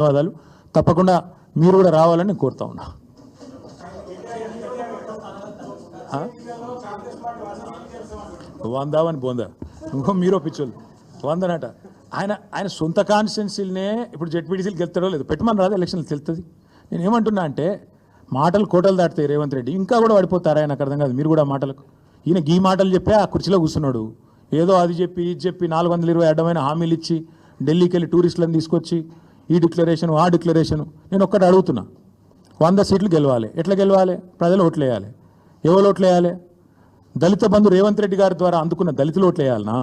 ధన్యవాదాలు. తప్పకుండా మీరు కూడా రావాలని కోరుతా ఉన్నా. వందామని వందావని బోందా? ఇంకో మీరో పిచ్చోళ్ళు. వందనట. ఆయన ఆయన సొంత కాన్స్టిట్యున్సీలనే ఇప్పుడు జెడ్పీటీసీలు గెలుతాడో లేదు పెట్టమని రాదు ఎలక్షన్లు తెలుస్తుంది నేను ఏమంటున్నా అంటే మాటలు కోటలు దాటుతాయి రేవంత్ రెడ్డి ఇంకా కూడా పడిపోతారా ఆయన అర్థం కాదు. మీరు కూడా మాటలకు. ఈయన గీ మాటలు చెప్పి ఆ కుర్చీలో కూర్చున్నాడు. ఏదో అది చెప్పి ఇది చెప్పి నాలుగు వందల ఇరవై అడ్డమైన హామీలు ఇచ్చి ఢిల్లీకి వెళ్ళి టూరిస్టులను తీసుకొచ్చి ఈ డిక్లరేషన్ ఆ డిక్లరేషన్ నేను ఒక్కటి అడుగుతున్నా. వంద సీట్లు గెలవాలి. ఎట్లా గెలవాలి? ప్రజలు ఓట్లు వేయాలి ఎవరు ఓట్లు వేయాలి దళిత బంధు రేవంత్ రెడ్డి గారి ద్వారా అందుకున్న దళితులు ఓట్లేయాలనా?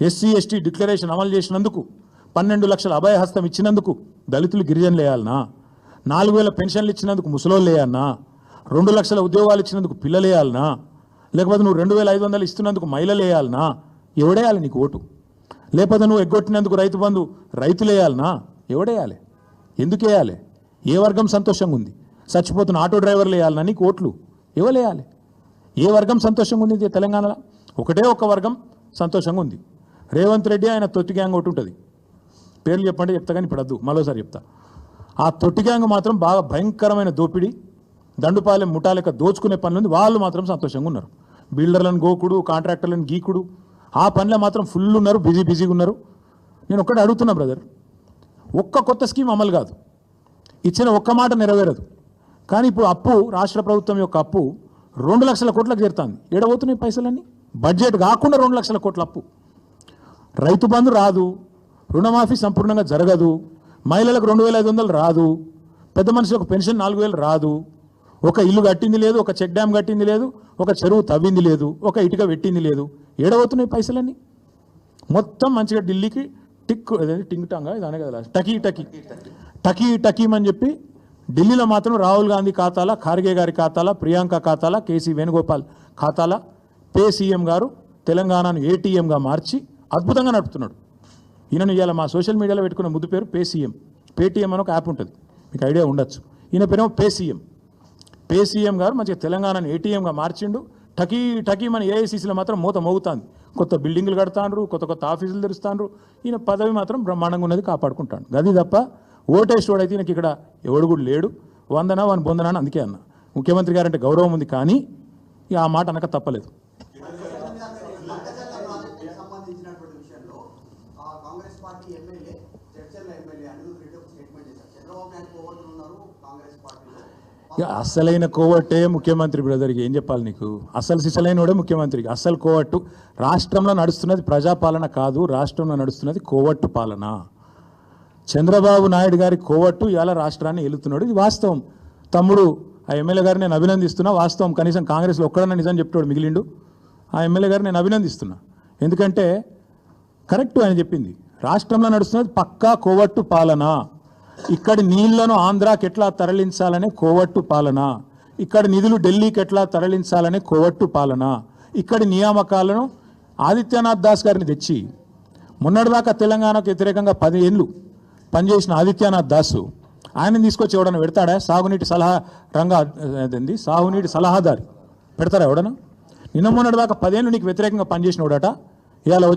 ఎస్సీ ఎస్టీ డిక్లరేషన్ అమలు చేసినందుకు పన్నెండు లక్షల అభయహస్తం ఇచ్చినందుకు దళితులు గిరిజనులు వేయాలనా నాలుగు వేల పెన్షన్లు ఇచ్చినందుకు ముసలోళ్ళు వేయాలనా రెండు లక్షల ఉద్యోగాలు ఇచ్చినందుకు పిల్లలు వేయాలనా లేకపోతే నువ్వు రెండు వేల ఐదు వందలు ఇస్తున్నందుకు మహిళలు వేయాలనా ఎవడేయాలి నీకు ఓటు? లేకపోతే నువ్వు ఎగ్గొట్టినందుకు రైతు బంధు రైతులు వేయాలనా ఎవడేయాలి? ఎందుకు వేయాలి? ఏ వర్గం సంతోషంగా ఉంది చచ్చిపోతున్న ఆటో డ్రైవర్లు వేయాలని నీకు ఓట్లు వేయాలి ఏ వర్గం సంతోషంగా ఉంది ఇది తెలంగాణలో? ఒకటే ఒక వర్గం సంతోషంగా ఉంది రేవంత్ రెడ్డి ఆయన తొట్టి గ్యాంగ్ ఒకటి ఉంటుంది. పేర్లు చెప్పండి చెప్తా కానీ ఇప్పుడు వద్దు మరోసారి చెప్తా. ఆ తొట్టి గ్యాంగ్ మాత్రం బాగా భయంకరమైన దోపిడీ దండుపాలెం ముఠాలెక్క దోచుకునే పనులు ఉంది వాళ్ళు మాత్రం సంతోషంగా ఉన్నారు బిల్డర్లను గోకుడు కాంట్రాక్టర్లను గీకుడు ఆ పనిలో మాత్రం ఫుల్ ఉన్నారు బిజీ బిజీగా ఉన్నారు నేను ఒక్కటి అడుగుతున్నా బ్రదర్. ఒక్క కొత్త స్కీమ్ అమలు కాదు. ఇచ్చిన ఒక్క మాట నెరవేరదు. కానీ ఇప్పుడు అప్పు రాష్ట్ర ప్రభుత్వం యొక్క అప్పు రెండు లక్షల కోట్లకు చేరుతుంది. ఏడబోతున్నాయి పైసలన్నీ? బడ్జెట్ కాకుండా రెండు లక్షల కోట్ల అప్పు. రైతు బంధు రాదు. రుణమాఫీ సంపూర్ణంగా జరగదు. మహిళలకు రెండు వేల ఐదు వందలు రాదు. పెద్ద మనిషికి పెన్షన్ నాలుగు వేలు రాదు. ఒక ఇల్లు కట్టింది లేదు ఒక చెక్ డ్యామ్ కట్టింది లేదు ఒక చెరువు తవ్వింది లేదు ఒక ఇటుక పెట్టింది లేదు. ఏడబోతున్నాయి పైసలన్నీ? మొత్తం మంచిగా ఢిల్లీకి టిక్ అదే టింగ్ టాంగా? ఇదానే కదా టకీ టకీ. టకీ టకీమ్ అని చెప్పి ఢిల్లీలో మాత్రం రాహుల్ గాంధీ ఖాతాల ఖార్గే గారి ఖాతాల ప్రియాంక ఖాతాల కేసీ వేణుగోపాల్ ఖాతాల పే సీఎం గారు తెలంగాణను ఏటీఎంగా మార్చి అద్భుతంగా నడుపుతున్నాడు. ఈయనను ఇవాళ మా సోషల్ మీడియాలో పెట్టుకున్న ముద్దు పేరు పే సీఎం పేటీఎం అని ఒక యాప్ ఉంటుంది. మీకు ఐడియా ఉండొచ్చు. ఈయన పేరేమో పే సీఎం పే సీఎం గారు మంచిగా తెలంగాణను ఏటీఎంగా మార్చిండు. టకీ టకీ మన ఏఐసీసీలో మాత్రం మూత మోగుతుంది. కొత్త బిల్డింగులు కడతాండ్రు కొత్త కొత్త ఆఫీసులు తెరుస్తాండ్రు. ఈయన పదవి మాత్రం బ్రహ్మాండంగా ఉన్నది కాపాడుకుంటాడు. అది తప్ప ఓటేసేవాడైతే ఈయనకి ఇక్కడ ఎవడు కూడా లేడు. వందనా వన్ పొందనా అని అందుకే అన్న. ముఖ్యమంత్రి గారంటే గౌరవం ఉంది కానీ ఇక ఆ మాట అనక తప్పలేదు. కాంగ్రెస్ పార్టీ ఇక అసలైన కోవట్టే ముఖ్యమంత్రి బ్రదర్కి ఏం చెప్పాలి నీకు? అసలు సిసలైన వాడే ముఖ్యమంత్రికి. అసలు కోవట్టు రాష్ట్రంలో నడుస్తున్నది ప్రజాపాలన కాదు రాష్ట్రంలో నడుస్తున్నది కోవట్టు పాలన. చంద్రబాబు నాయుడు గారి కోవట్టు ఇవాళ రాష్ట్రాన్ని వెళుతున్నాడు ఇది వాస్తవం. తమ్ముడు ఆ ఎమ్మెల్యే గారిని నేను అభినందిస్తున్నా వాస్తవం. కనీసం కాంగ్రెస్లో ఒక్కడన్నా నిజం చెప్తాడు మిగిలిండు. ఆ ఎమ్మెల్యే గారిని నేను అభినందిస్తున్నా. ఎందుకంటే కరెక్ట్ ఆయన చెప్పింది. రాష్ట్రంలో నడుస్తున్నది పక్కా కోవట్టు పాలన. ఇక్కడి నీళ్ళను ఆంధ్రాకి ఎట్లా తరలించాలనే కోవట్టు పాలన. ఇక్కడి నిధులు ఢిల్లీకి ఎట్లా తరలించాలనే కోవట్టు పాలన. ఇక్కడి నియామకాలను ఆదిత్యనాథ్ దాస్ గారిని తెచ్చి మొన్నటిదాకా తెలంగాణకు వ్యతిరేకంగా పది ఏళ్ళు పనిచేసిన ఆదిత్యనాథ్ దాసు ఆయన తీసుకొచ్చి ఎవడన్నా పెడతాడా? సాగునీటి సలహా రంగ అదేంది? సాగునీటి సలహాదారి. పెడతారా ఎవడన్నా? నిన్న మొన్నటిదాకా పదేళ్ళు నీకు వ్యతిరేకంగా పనిచేసిన వాడట. ఇవాళ వచ్చి